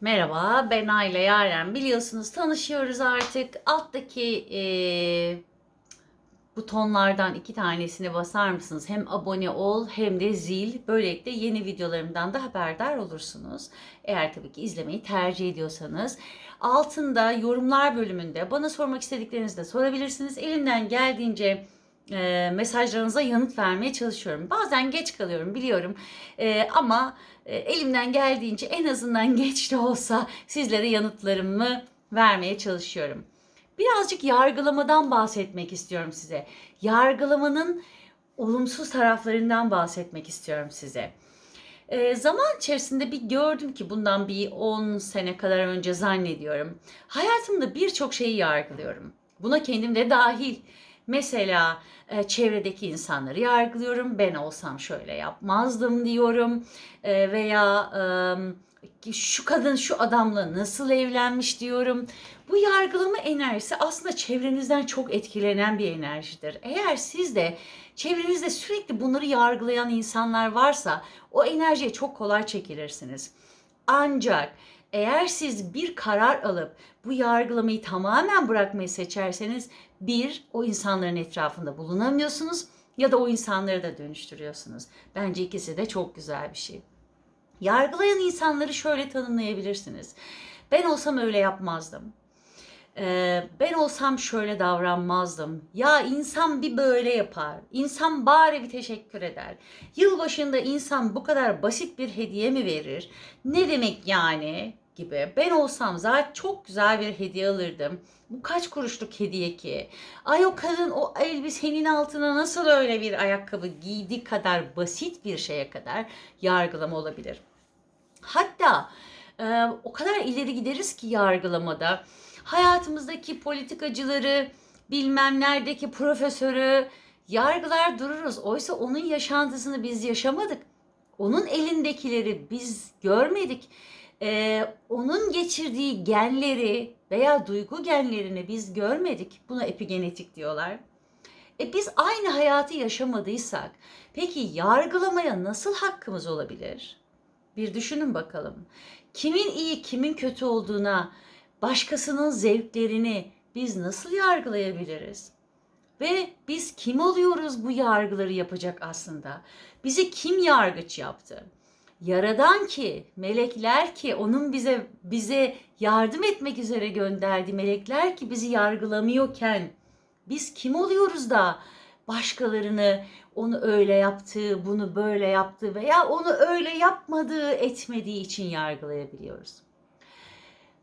Merhaba, ben Ayla Yaren. Biliyorsunuz tanışıyoruz artık. Alttaki eee, butonlardan iki tanesini basar mısınız? Hem abone ol hem de zil. Böylelikle yeni videolarımdan da haberdar olursunuz. Eğer tabii ki izlemeyi tercih ediyorsanız. Altında yorumlar bölümünde bana sormak istediklerinizi de sorabilirsiniz. Elimden geldiğince e, mesajlarınıza yanıt vermeye çalışıyorum. Bazen geç kalıyorum biliyorum. E, ama e, elimden geldiğince en azından geç de olsa sizlere yanıtlarımı vermeye çalışıyorum. Birazcık yargılamadan bahsetmek istiyorum size. Yargılamanın olumsuz taraflarından bahsetmek istiyorum size. E, zaman içerisinde bir gördüm ki bundan bir 10 sene kadar önce zannediyorum. Hayatımda birçok şeyi yargılıyorum. Buna kendim de dahil. Mesela e, çevredeki insanları yargılıyorum. Ben olsam şöyle yapmazdım diyorum. E, veya e, şu kadın şu adamla nasıl evlenmiş diyorum. Bu yargılama enerjisi aslında çevrenizden çok etkilenen bir enerjidir. Eğer siz de çevrenizde sürekli bunları yargılayan insanlar varsa o enerjiye çok kolay çekilirsiniz. Ancak eğer siz bir karar alıp bu yargılamayı tamamen bırakmayı seçerseniz bir o insanların etrafında bulunamıyorsunuz ya da o insanları da dönüştürüyorsunuz. Bence ikisi de çok güzel bir şey. Yargılayan insanları şöyle tanımlayabilirsiniz. Ben olsam öyle yapmazdım. Ee, ben olsam şöyle davranmazdım. Ya insan bir böyle yapar. İnsan bari bir teşekkür eder. Yılbaşında insan bu kadar basit bir hediye mi verir? Ne demek yani? Gibi. Ben olsam zaten çok güzel bir hediye alırdım. Bu kaç kuruşluk hediye ki? Ay o kadın o elbisenin altına nasıl öyle bir ayakkabı giydi kadar basit bir şeye kadar yargılama olabilir. Hatta e, o kadar ileri gideriz ki yargılamada hayatımızdaki politikacıları bilmem neredeki profesörü yargılar dururuz. Oysa onun yaşantısını biz yaşamadık. Onun elindekileri biz görmedik e, onun geçirdiği genleri veya duygu genlerini biz görmedik. Buna epigenetik diyorlar. E biz aynı hayatı yaşamadıysak peki yargılamaya nasıl hakkımız olabilir? Bir düşünün bakalım. Kimin iyi, kimin kötü olduğuna, başkasının zevklerini biz nasıl yargılayabiliriz? Ve biz kim oluyoruz bu yargıları yapacak aslında? Bizi kim yargıç yaptı? Yaradan ki, melekler ki onun bize bize yardım etmek üzere gönderdiği melekler ki bizi yargılamıyorken biz kim oluyoruz da başkalarını onu öyle yaptığı, bunu böyle yaptığı veya onu öyle yapmadığı, etmediği için yargılayabiliyoruz.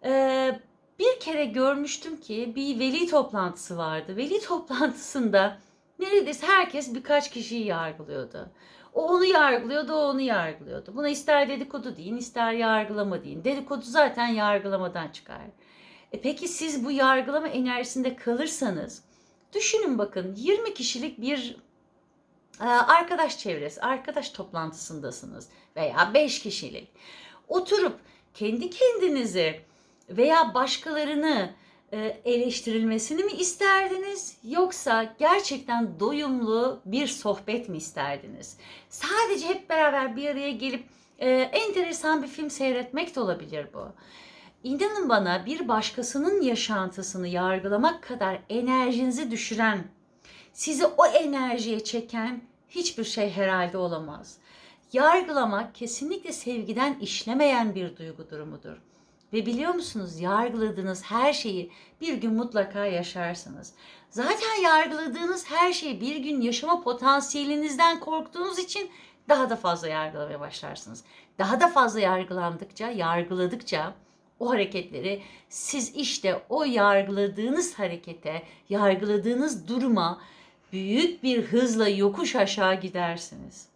Ee, bir kere görmüştüm ki bir veli toplantısı vardı. Veli toplantısında neredeyse herkes birkaç kişiyi yargılıyordu. O onu yargılıyordu, o onu yargılıyordu. Buna ister dedikodu deyin, ister yargılama deyin. Dedikodu zaten yargılamadan çıkar. E peki siz bu yargılama enerjisinde kalırsanız düşünün bakın 20 kişilik bir e, arkadaş çevresi, arkadaş toplantısındasınız veya 5 kişilik. Oturup kendi kendinizi veya başkalarını eleştirilmesini mi isterdiniz yoksa gerçekten doyumlu bir sohbet mi isterdiniz? Sadece hep beraber bir araya gelip e, enteresan bir film seyretmek de olabilir bu. İnanın bana bir başkasının yaşantısını yargılamak kadar enerjinizi düşüren, sizi o enerjiye çeken hiçbir şey herhalde olamaz. Yargılamak kesinlikle sevgiden işlemeyen bir duygu durumudur. Ve biliyor musunuz yargıladığınız her şeyi bir gün mutlaka yaşarsınız. Zaten yargıladığınız her şeyi bir gün yaşama potansiyelinizden korktuğunuz için daha da fazla yargılamaya başlarsınız. Daha da fazla yargılandıkça, yargıladıkça o hareketleri siz işte o yargıladığınız harekete, yargıladığınız duruma büyük bir hızla yokuş aşağı gidersiniz.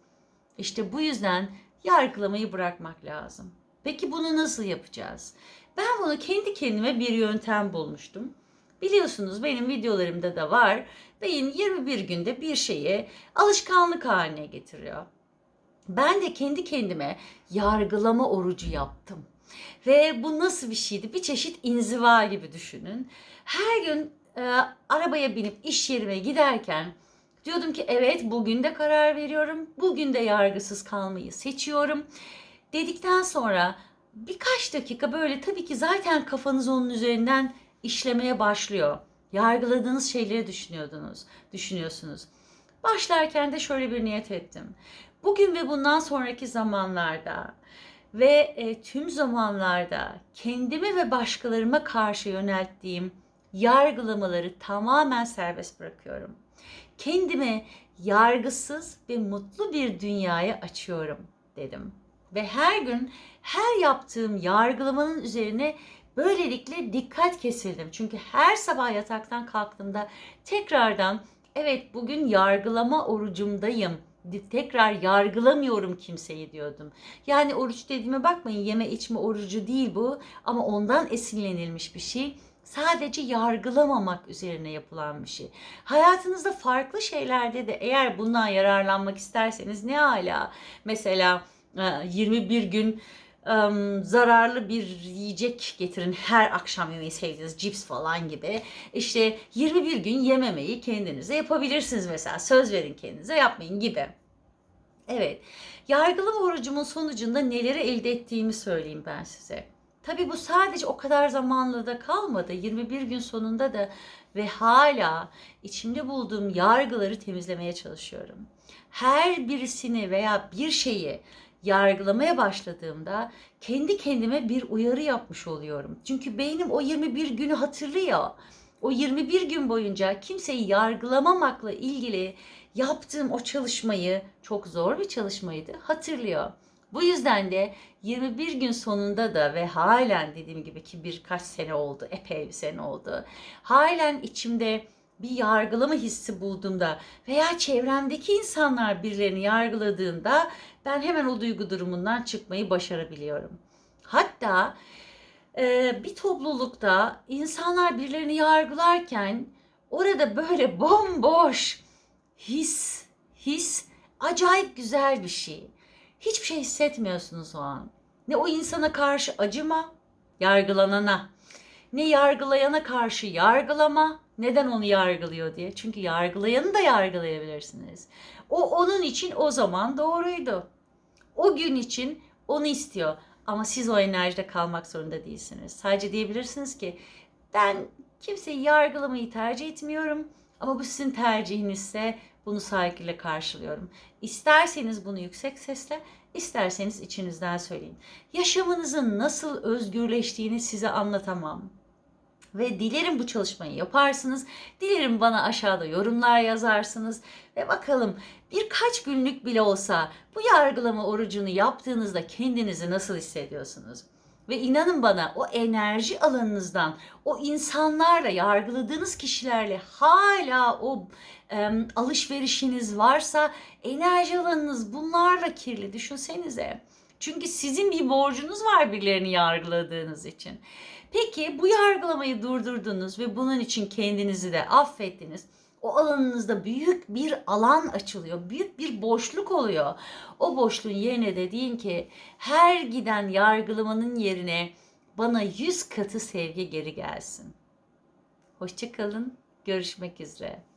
İşte bu yüzden yargılamayı bırakmak lazım. Peki bunu nasıl yapacağız? Ben bunu kendi kendime bir yöntem bulmuştum. Biliyorsunuz benim videolarımda da var. Beyin 21 günde bir şeyi alışkanlık haline getiriyor. Ben de kendi kendime yargılama orucu yaptım. Ve bu nasıl bir şeydi? Bir çeşit inziva gibi düşünün. Her gün e, arabaya binip iş yerime giderken diyordum ki evet bugün de karar veriyorum. Bugün de yargısız kalmayı seçiyorum dedikten sonra birkaç dakika böyle tabii ki zaten kafanız onun üzerinden işlemeye başlıyor. Yargıladığınız şeyleri düşünüyordunuz, düşünüyorsunuz. Başlarken de şöyle bir niyet ettim. Bugün ve bundan sonraki zamanlarda ve e, tüm zamanlarda kendime ve başkalarıma karşı yönelttiğim yargılamaları tamamen serbest bırakıyorum. Kendime yargısız ve mutlu bir dünyaya açıyorum dedim. Ve her gün her yaptığım yargılamanın üzerine böylelikle dikkat kesildim. Çünkü her sabah yataktan kalktığımda tekrardan evet bugün yargılama orucumdayım. Tekrar yargılamıyorum kimseyi diyordum. Yani oruç dediğime bakmayın yeme içme orucu değil bu ama ondan esinlenilmiş bir şey sadece yargılamamak üzerine yapılan bir şey. Hayatınızda farklı şeylerde de eğer bundan yararlanmak isterseniz ne hala mesela 21 gün ım, zararlı bir yiyecek getirin her akşam yemeyi sevdiğiniz cips falan gibi. İşte 21 gün yememeyi kendinize yapabilirsiniz mesela. Söz verin kendinize yapmayın gibi. Evet. Yargılama orucumun sonucunda neleri elde ettiğimi söyleyeyim ben size. Tabii bu sadece o kadar zamanla da kalmadı. 21 gün sonunda da ve hala içimde bulduğum yargıları temizlemeye çalışıyorum. Her birisini veya bir şeyi yargılamaya başladığımda kendi kendime bir uyarı yapmış oluyorum. Çünkü beynim o 21 günü hatırlıyor. O 21 gün boyunca kimseyi yargılamamakla ilgili yaptığım o çalışmayı çok zor bir çalışmaydı hatırlıyor. Bu yüzden de 21 gün sonunda da ve halen dediğim gibi ki birkaç sene oldu, epey bir sene oldu. Halen içimde bir yargılama hissi bulduğumda veya çevremdeki insanlar birilerini yargıladığında ben hemen o duygu durumundan çıkmayı başarabiliyorum. Hatta e, bir toplulukta insanlar birilerini yargılarken orada böyle bomboş his, his acayip güzel bir şey. Hiçbir şey hissetmiyorsunuz o an. Ne o insana karşı acıma, yargılanana. Ne yargılayana karşı yargılama, neden onu yargılıyor diye. Çünkü yargılayanı da yargılayabilirsiniz. O onun için o zaman doğruydu. O gün için onu istiyor. Ama siz o enerjide kalmak zorunda değilsiniz. Sadece diyebilirsiniz ki ben kimseyi yargılamayı tercih etmiyorum. Ama bu sizin tercihinizse bunu saygıyla karşılıyorum. İsterseniz bunu yüksek sesle, isterseniz içinizden söyleyin. Yaşamınızın nasıl özgürleştiğini size anlatamam. Ve dilerim bu çalışmayı yaparsınız. Dilerim bana aşağıda yorumlar yazarsınız. Ve bakalım birkaç günlük bile olsa bu yargılama orucunu yaptığınızda kendinizi nasıl hissediyorsunuz? Ve inanın bana o enerji alanınızdan, o insanlarla, yargıladığınız kişilerle hala o e, alışverişiniz varsa enerji alanınız bunlarla kirli. Düşünsenize. Çünkü sizin bir borcunuz var birilerini yargıladığınız için. Peki bu yargılamayı durdurdunuz ve bunun için kendinizi de affettiniz. O alanınızda büyük bir alan açılıyor. Büyük bir boşluk oluyor. O boşluğun yerine de deyin ki her giden yargılamanın yerine bana yüz katı sevgi geri gelsin. Hoşçakalın. Görüşmek üzere.